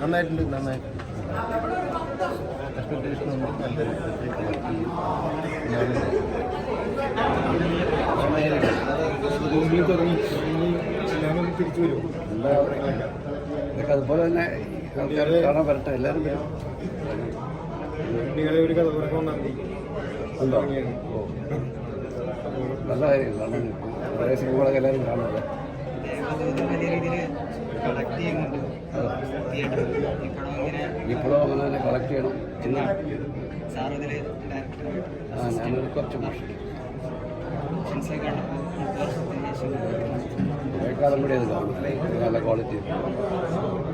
നന്നായിട്ടുണ്ട് നന്നായിട്ട് എക്സ്പെക്ടേഷൻ ഉണ്ട് നല്ലൊരു കളക്ട് ചെയ്യും റൂമിൽ തുടങ്ങി ഇനി ഞാനൊന്ന് തിരിച്ചു വരും എല്ലാ അഭിപ്രായങ്ങളൊക്കെ ഇതൊക്കെ അതുപോലെ തന്നെ കാണാൻ വരട്ടെ എല്ലാവരും വരും. നിങ്ങളെ ഒരു കഥ പറയാൻ നന്ദി നല്ല കാര്യങ്ങളാണ് പഴയ സിനിമകളൊക്കെ എല്ലാവരും കാണുന്നത് ഇത് വലിയ രീതിയിൽ കളക്ട് ചെയ്യുന്നുണ്ട്. തിയേറ്ററിൽ ഈ പടം ഇങ്ങനെ ഇപ്പോഴും അങ്ങനെ തന്നെ കളക്ട് ചെയ്യണം. ഇന്ന് സാർ ഇതിൽ ഞാനൊരു കുറച്ച് കൂടി അത് കാണും. നല്ല ക്വാളിറ്റി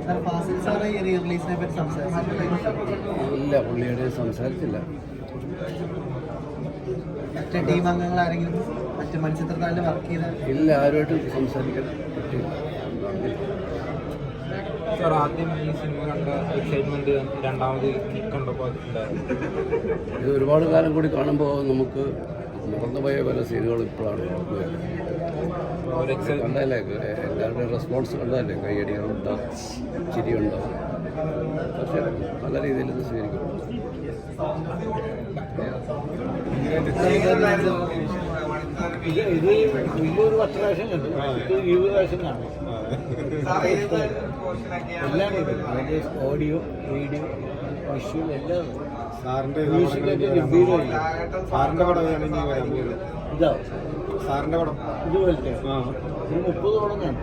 സാർ ഫാസിൽ സാറ് ഈ റിലീസിനെ പറ്റി സംസാരിച്ചിട്ടുണ്ട് ഇല്ല പുള്ളിയുടെ സംസാരിച്ചില്ല. മറ്റ് ടീം അംഗങ്ങൾ ആരെങ്കിലും മറ്റ് മത്സ്യത്തൊഴിലാളികൾ വർക്ക് ചെയ്ത ഇല്ല ആരുമായിട്ടും സംസാരിക്കാൻ പറ്റില്ല സാർ ആദ്യം ഈ സിനിമ കണ്ട എക്സൈറ്റ്മെന്റ് രണ്ടാമത് കണ്ടപ്പോൾ ഉണ്ടായിരുന്നു ഇത് ഒരുപാട് കാലം കൂടി കാണുമ്പോൾ നമുക്ക് മറന്നുപോയ പല സീനുകൾ ഇപ്പോഴാണ് കണ്ടല്ലേ എല്ലാവരുടെയും റെസ്പോൺസ് കണ്ടല്ലേ കൈയടികളുണ്ടോ ചിരിയുണ്ട്? നല്ല രീതിയിൽ ഇത് സ്വീകരിക്കും. ഇത് ഇത് വലിയൊരു പത്ത് പ്രാവശ്യം കണ്ടു. ഇത് ഇരുപത് പ്രാവശ്യം കാണും. എല്ലാം അതിന്റെ ഓഡിയോ വീഡിയോ വിഷ്വൽ എല്ലാം. സാറിന്റെ സാറിന്റെ പടം ഇതാ. സാറിന്റെ പടം. ഇതുപോലത്തെ. മുപ്പതോളം ഇത്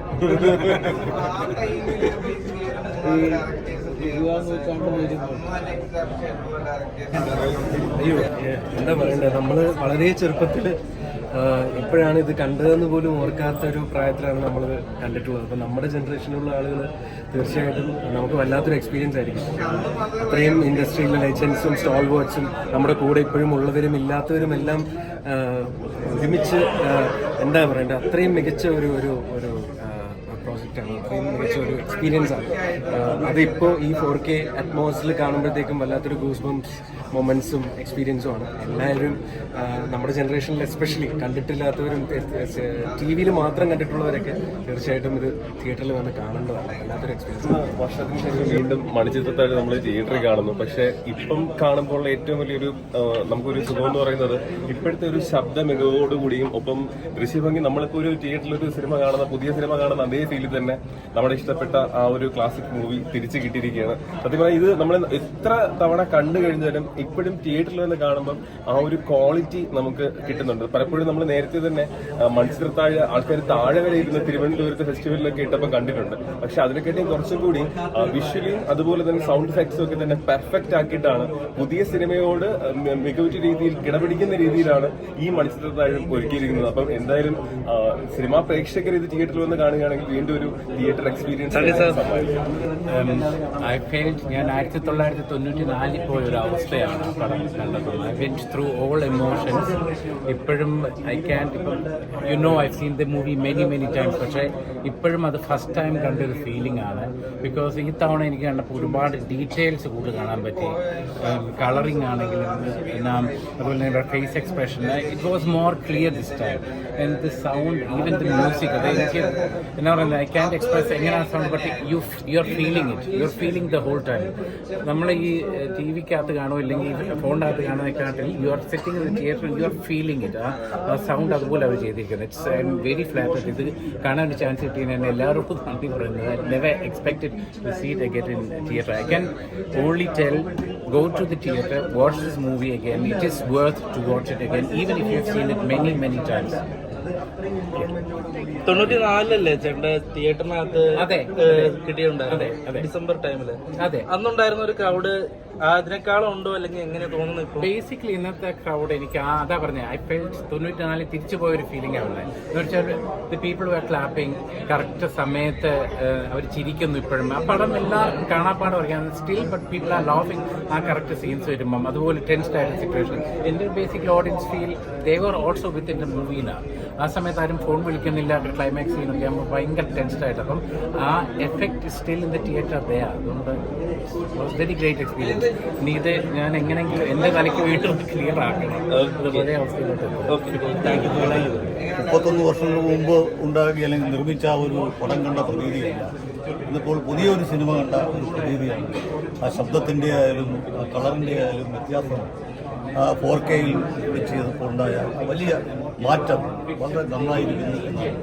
അയ്യോ എന്താ പറയണ്ടേ? നമ്മൾ വളരെ ചെറുപ്പത്തിൽ ഇപ്പോഴാണ് ഇത് കണ്ടതെന്ന് പോലും ഓർക്കാത്ത ഒരു പ്രായത്തിലാണ് നമ്മൾ കണ്ടിട്ടുള്ളത്. അപ്പം നമ്മുടെ ജനറേഷനിലുള്ള ആളുകൾ തീർച്ചയായിട്ടും നമുക്ക് വല്ലാത്തൊരു എക്സ്പീരിയൻസ് ആയിരിക്കും. അത്രയും ഇൻഡസ്ട്രിയിലെ ലൈസൻസും സ്റ്റോൾ വേർഡ്സും നമ്മുടെ കൂടെ ഇപ്പോഴും ഉള്ളവരും ഇല്ലാത്തവരും എല്ലാം ഒരുമിച്ച് എന്താ പറയണ്ടേ? അത്രയും മികച്ച ഒരു ഒരു ഒരു എക്സ്പീരിയൻസ് ആണ്. അതിപ്പോൾ ഈ ഫോർ കെ അറ്റ്മോസിൽ കാണുമ്പോഴത്തേക്കും വല്ലാത്തൊരു ഗൂസ് ബംസ് മൊമെന്റ്സും എക്സ്പീരിയൻസും ആണ്. എല്ലാവരും നമ്മുടെ ജനറേഷനിൽ എസ്പെഷ്യലി കണ്ടിട്ടില്ലാത്തവരും ടി വിയിൽ മാത്രം കണ്ടിട്ടുള്ളവരൊക്കെ തീർച്ചയായിട്ടും ഇത് തിയേറ്ററിൽ വന്ന് കാണേണ്ടതാണ്. വല്ലാത്തൊരു എക്സ്പീരിയൻസ് വർഷത്തിന് ശേഷം വീണ്ടും മണിച്ചിത്രത്താഴ് നമ്മൾ തിയേറ്ററിൽ കാണുന്നു. പക്ഷേ ഇപ്പം കാണുമ്പോൾ ഏറ്റവും വലിയൊരു നമുക്കൊരു സുഖം എന്ന് പറയുന്നത് ഇപ്പോഴത്തെ ഒരു ശബ്ദ മികവോടുകൂടിയും ഒപ്പം ദൃശ്യഭംഗി നമ്മളിപ്പോൾ ഒരു തിയേറ്ററിൽ ഒരു സിനിമ കാണുന്ന പുതിയ സിനിമ കാണുന്ന അതേ ഫീലിൽ തന്നെ നമ്മുടെ ഇഷ്ടപ്പെട്ട ആ ഒരു ക്ലാസിക് മൂവി തിരിച്ചു കിട്ടിയിരിക്കുകയാണ്. സത്യം പറഞ്ഞാൽ ഇത് നമ്മൾ എത്ര തവണ കണ്ടു കഴിഞ്ഞാലും ഇപ്പോഴും തിയേറ്ററിൽ വന്ന് കാണുമ്പം ആ ഒരു ക്വാളിറ്റി നമുക്ക് കിട്ടുന്നുണ്ട്. പലപ്പോഴും നമ്മൾ നേരത്തെ തന്നെ ആ, മൺചിത്രത്താഴ് ആൾക്കാർ താഴെ വരെ ഇരുന്ന് തിരുവനന്തപുരത്ത് ഫെസ്റ്റിവലിലൊക്കെ ഇട്ടപ്പോൾ കണ്ടിട്ടുണ്ട്. പക്ഷെ അതിനെക്കാട്ടിയും കുറച്ചും കൂടി വിഷ്വലിയും അതുപോലെ തന്നെ സൗണ്ട് എഫക്ട്സും ഒക്കെ തന്നെ പെർഫെക്റ്റ് ആക്കിയിട്ടാണ് പുതിയ സിനിമയോട് മികവുറ്റ രീതിയിൽ കിടപിടിക്കുന്ന രീതിയിലാണ് ഈ മണിച്ചിത്രത്താഴും ഒരുക്കിയിരിക്കുന്നത്. അപ്പം എന്തായാലും സിനിമാ പ്രേക്ഷകർ ഇത് തിയേറ്ററിൽ വന്ന് കാണുകയാണെങ്കിൽ വീണ്ടും ഒരു തിയേറ്റർ എക്സ്പീരിയൻസ് ഞാൻ ആയിരത്തി തൊള്ളായിരത്തി തൊണ്ണൂറ്റി നാലിൽ പോയ ഒരു അവസ്ഥയാണ് പടം കണ്ടത്. I went through all emotions ഇപ്പോഴും ഐ ക്യാൻ ഇപ്പം you know I seen the movie many many times പക്ഷേ ഇപ്പോഴും അത് ഫസ്റ്റ് ടൈം കണ്ടൊരു ഫീലിംഗ് ആണ്. ബിക്കോസ് ഈ തവണ എനിക്ക് കണ്ടപ്പോൾ ഒരുപാട് ഡീറ്റെയിൽസ് കൂടുതൽ കാണാൻ പറ്റി. കളറിംഗ് ആണെങ്കിലും നാം അതുപോലെ തന്നെ face expression it was more clear this time and sound even the music അത് എനിക്ക് എന്നാ പറയുന്നത് ഐ ക്യാൻ എക്സ്പ്രസ് എങ്ങനെയാണ് sound but you you are feeling it you are feeling the whole time നമ്മൾ ഈ ടി വിക്കകത്ത് കാണുമോ ഇല്ലെങ്കിൽ ഫോണിനകത്ത് കാണുന്നതിനെക്കാട്ടിൽ you are setting the theatre you are feeling it ആ സൗണ്ട് അതുപോലെ അവർ ചെയ്തിരിക്കുന്നത്. It's I M very flat ഇത് കാണാൻ ഒരു ചാൻസ് കിട്ടിയതിന് എല്ലാവർക്കും നന്ദി പറയുന്നത്. Never expected to see it get in theatre I can only tell go to the theater, watch this movie again. It is worth to watch it again, even if you have seen it many, many times. തൊണ്ണൂറ്റി നാലിലല്ലേ ചേട്ടന്റെ തിയേറ്ററിനകത്ത് കിട്ടിയിട്ടുണ്ടായിരുന്നു. December ടൈമിൽ അതെ. അന്നുണ്ടായിരുന്ന ഒരു crowd അതിനേക്കാളും ഉണ്ടോ അല്ലെങ്കിൽ എങ്ങനെ തോന്നുന്നു ബേസിക്കലി ഇന്നത്തെ ക്രൗഡ് എനിക്ക് ആ അതാ പറഞ്ഞത് ഐ ഫെൽറ്റ് തൊണ്ണൂറ്റിനാലിൽ തിരിച്ചു പോയ ഒരു ഫീലിംഗ് ആണ് എന്ന് വെച്ചാൽ the people were clapping correct സമയത്ത് അവർ ചിരിക്കുന്നു ഇപ്പോഴും. ആ പടം എല്ലാം കാണാപ്പാടം പറയാം still but people are laughing ആ കറക്റ്റ് സീൻസ് വരുമ്പം. അതുപോലെ ടെൻസ്ഡ് ആയിട്ടുള്ള സിറ്റുവേഷൻ എന്റെ basically audience feel they were also with in the മൂവിനാണ് ആ സമയത്ത് ആരും ഫോൺ വിളിക്കുന്നില്ല. ക്ലൈമാക്സ് സീനൊക്കെ ആകുമ്പോൾ ഭയങ്കര ടെൻസ്ഡ് ആയിട്ട്. അപ്പം ആ effect still in the theatre they അതുകൊണ്ട് വെരി ഗ്രേറ്റ് എക്സ്പീരിയൻസ് നീ ഇത് ഞാൻ എങ്ങനെയെങ്കിലും എന്റെ തലയ്ക്ക് വീട്ടിൽ ക്ലിയർ ആക്കണം. അതുപോലെ അവസ്ഥയിലോട്ട്. മുപ്പത്തൊന്ന് വർഷങ്ങൾക്ക് മുമ്പ് ഉണ്ടാക്കി അല്ലെങ്കിൽ നിർമ്മിച്ച ആ ഒരു പടം കണ്ട പ്രതീതിയല്ല. ഇന്നിപ്പോൾ പുതിയൊരു സിനിമ കണ്ട ഒരു പ്രതീതിയാണ്. ആ ശബ്ദത്തിന്റെ ആയാലും ആ കളറിന്റെ ആയാലും വ്യത്യാസം. ഫോർ കെയിൽ ചെയ്തപ്പോൾ ഉണ്ടായ വലിയ മാറ്റം വളരെ നന്നായിരിക്കുന്നു എന്നാണ്.